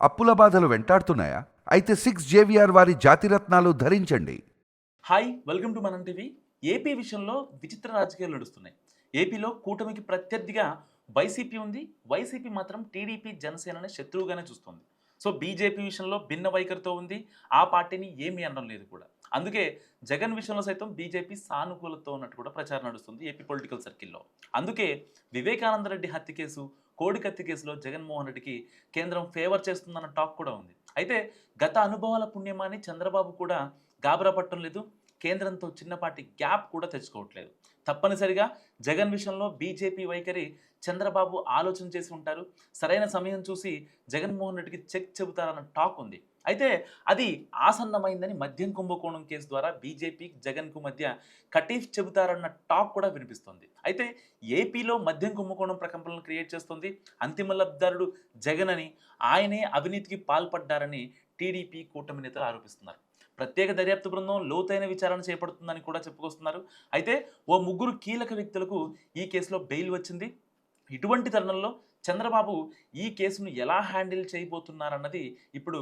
అప్పుల బాధలు వెంటాడుతున్నాయా? అయితే సిక్స్ జేవిఆర్ వారి జాతిరత్నాలు ధరించండి. Hi welcome to Manam TV. AP విషయంలో విచిత్ర రాజకీయాలు నడుస్తున్నాయి. ఏపీలో కూటమికి ప్రత్యర్థిగా వైసీపీ ఉంది. వైసీపీ మాత్రం టీడీపీ జనసేనని శత్రువుగానే చూస్తుంది. సో బీజేపీ విషయంలో భిన్న వైఖరితో ఉంది. ఆ పార్టీని ఏమీ అనడం లేదు కూడా. అందుకే జగన్ విషయంలో సైతం బీజేపీ సానుకూలతో ఉన్నట్టు కూడా ప్రచారం నడుస్తుంది ఏపీ పొలిటికల్ సర్కిల్లో. అందుకే వివేకానంద రెడ్డి హత్య కేసు కోడికత్తి కేసులో జగన్మోహన్ రెడ్డికి కేంద్రం ఫేవర్ చేస్తుందన్న టాక్ కూడా ఉంది. అయితే గత అనుభవాల పుణ్యమాని చంద్రబాబు కూడా గాబరా పట్టడం లేదు. కేంద్రంతో చిన్నపాటి గ్యాప్ కూడా తెచ్చుకోవట్లేదు. తప్పనిసరిగా జగన్ విషయంలో బీజేపీ వైఖరి చంద్రబాబు ఆలోచన చేసి ఉంటారు. సరైన సమయం చూసి జగన్మోహన్ రెడ్డికి చెక్ చెబుతారన్న టాక్ ఉంది. అయితే అది ఆసన్నమైందని మద్యం కుంభకోణం కేసు ద్వారా బీజేపీ జగన్కు మధ్య కటీఫ్ చెబుతారన్న టాక్ కూడా వినిపిస్తుంది. అయితే ఏపీలో మద్యం కుంభకోణం ప్రకంపనలు క్రియేట్ చేస్తుంది. అంతిమ లబ్ధారుడు జగన్ అని ఆయనే అవినీతికి పాల్పడ్డారని టీడీపీ కూటమి నేతలు ఆరోపిస్తున్నారు. ప్రత్యేక దర్యాప్తు బృందం లోతైన విచారణ చేపడుతుందని కూడా చెప్పుకొస్తున్నారు. అయితే ఓ ముగ్గురు కీలక వ్యక్తులకు ఈ కేసులో బెయిల్ వచ్చింది. ఇటువంటి తరుణంలో చంద్రబాబు ఈ కేసును ఎలా హ్యాండిల్ చేయబోతున్నారన్నది ఇప్పుడు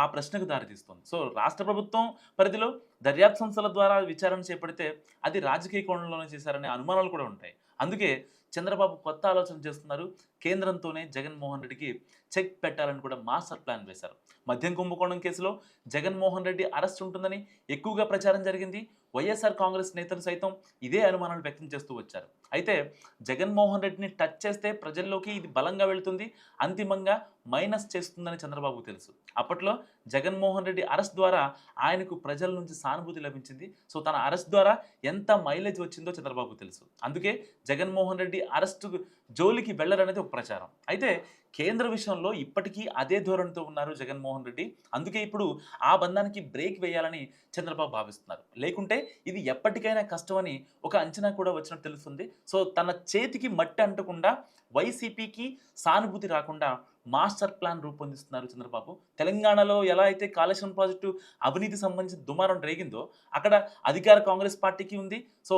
ఆ ప్రశ్నకు దారితీస్తుంది. సో రాష్ట్ర ప్రభుత్వం పరిధిలో దర్యాప్తు సంస్థల ద్వారా విచారణ చేపడితే అది రాజకీయ కోణంలోనే చేశారనే అనుమానాలు కూడా ఉంటాయి. అందుకే చంద్రబాబు కొత్త ఆలోచన చేస్తున్నారు. కేంద్రంతోనే జగన్మోహన్ రెడ్డికి చెక్ పెట్టాలని కూడా మాస్టర్ ప్లాన్ వేశారు. మద్యం కుంభకోణం కేసులో జగన్మోహన్ రెడ్డి అరెస్ట్ ఉంటుందని ఎక్కువగా ప్రచారం జరిగింది. వైఎస్ఆర్ కాంగ్రెస్ నేతలు సైతం ఇదే అనుమానాలు వ్యక్తం చేస్తూ వచ్చారు. అయితే జగన్మోహన్ రెడ్డిని టచ్ చేస్తే ప్రజల్లోకి ఇది బలంగా వెళుతుంది. అంతిమంగా మైనస్ చేస్తుందని చంద్రబాబు తెలుసు. అప్పట్లో జగన్మోహన్ రెడ్డి అరెస్ట్ ద్వారా ఆయనకు ప్రజల నుంచి సానుభూతి లభించింది. సో తన అరెస్ట్ ద్వారా ఎంత మైలేజ్ వచ్చిందో చంద్రబాబు తెలుసు. అందుకే జగన్మోహన్ రెడ్డి అరెస్టు జోలికి వెళ్ళరనేది ఒక ప్రచారం. అయితే కేంద్ర విషయంలో ఇప్పటికీ అదే ధోరణితో ఉన్నారు జగన్మోహన్ రెడ్డి. అందుకే ఇప్పుడు ఆ బంధానికి బ్రేక్ వేయాలని చంద్రబాబు భావిస్తున్నారు. లేకుంటే ఇది ఎప్పటికైనా కష్టమని ఒక అంచనా కూడా వచ్చినట్టు తెలుస్తుంది. సో తన చేతికి మట్టి అంటకుండా వైసీపీకి సానుభూతి రాకుండా మాస్టర్ ప్లాన్ రూపొందిస్తున్నారు చంద్రబాబు. తెలంగాణలో ఎలా అయితే కాళేశ్వరం ప్రాజెక్టు అవినీతి సంబంధించిన దుమారం రేగిందో అక్కడ అధికార కాంగ్రెస్ పార్టీకి ఉంది. సో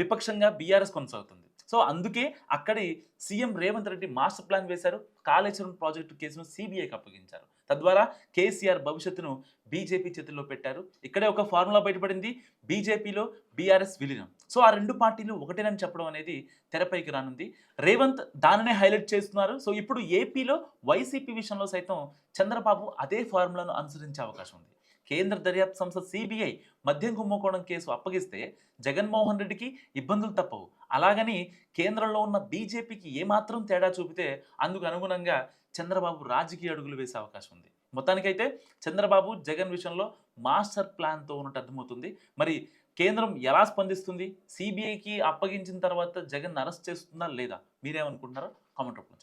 విపక్షంగా బీఆర్ఎస్ కొనసాగుతుంది. సో అందుకే అక్కడి CM Revanth Reddy master plan వేశారు. కాళేశ్వరం ప్రాజెక్టు కేసును సిబిఐకి అప్పగించారు. తద్వారా కేసీఆర్ భవిష్యత్తును బీజేపీ చేతుల్లో పెట్టారు. ఇక్కడే ఒక ఫార్ములా బయటపడింది. బీజేపీలో బీఆర్ఎస్ విలీనం. సో ఆ రెండు పార్టీలు ఒకటేనని చెప్పడం అనేది తెరపైకి రానుంది. రేవంత్ దానినే హైలైట్ చేస్తున్నారు. సో ఇప్పుడు ఏపీలో వైసీపీ విషయంలో సైతం చంద్రబాబు అదే ఫార్ములాను అనుసరించే అవకాశం ఉంది. కేంద్ర దర్యాప్తు సంస్థ సిబిఐ మద్యం కుంభకోణం కేసు అప్పగిస్తే జగన్మోహన్ రెడ్డికి ఇబ్బందులు తప్పవు. అలాగని కేంద్రంలో ఉన్న బీజేపీకి ఏమాత్రం తేడా చూపితే అందుకు అనుగుణంగా చంద్రబాబు రాజకీయ అడుగులు వేసే అవకాశం ఉంది. మొత్తానికైతే చంద్రబాబు జగన్ విషయంలో మాస్టర్ ప్లాన్తో ఉన్నట్టు అర్థమవుతుంది. మరి కేంద్రం ఎలా స్పందిస్తుంది? సిబిఐకి అప్పగించిన తర్వాత జగన్ అరెస్ట్ చేస్తుందా లేదా? మీరేమనుకుంటున్నారో? కామెంట్ రూపంలో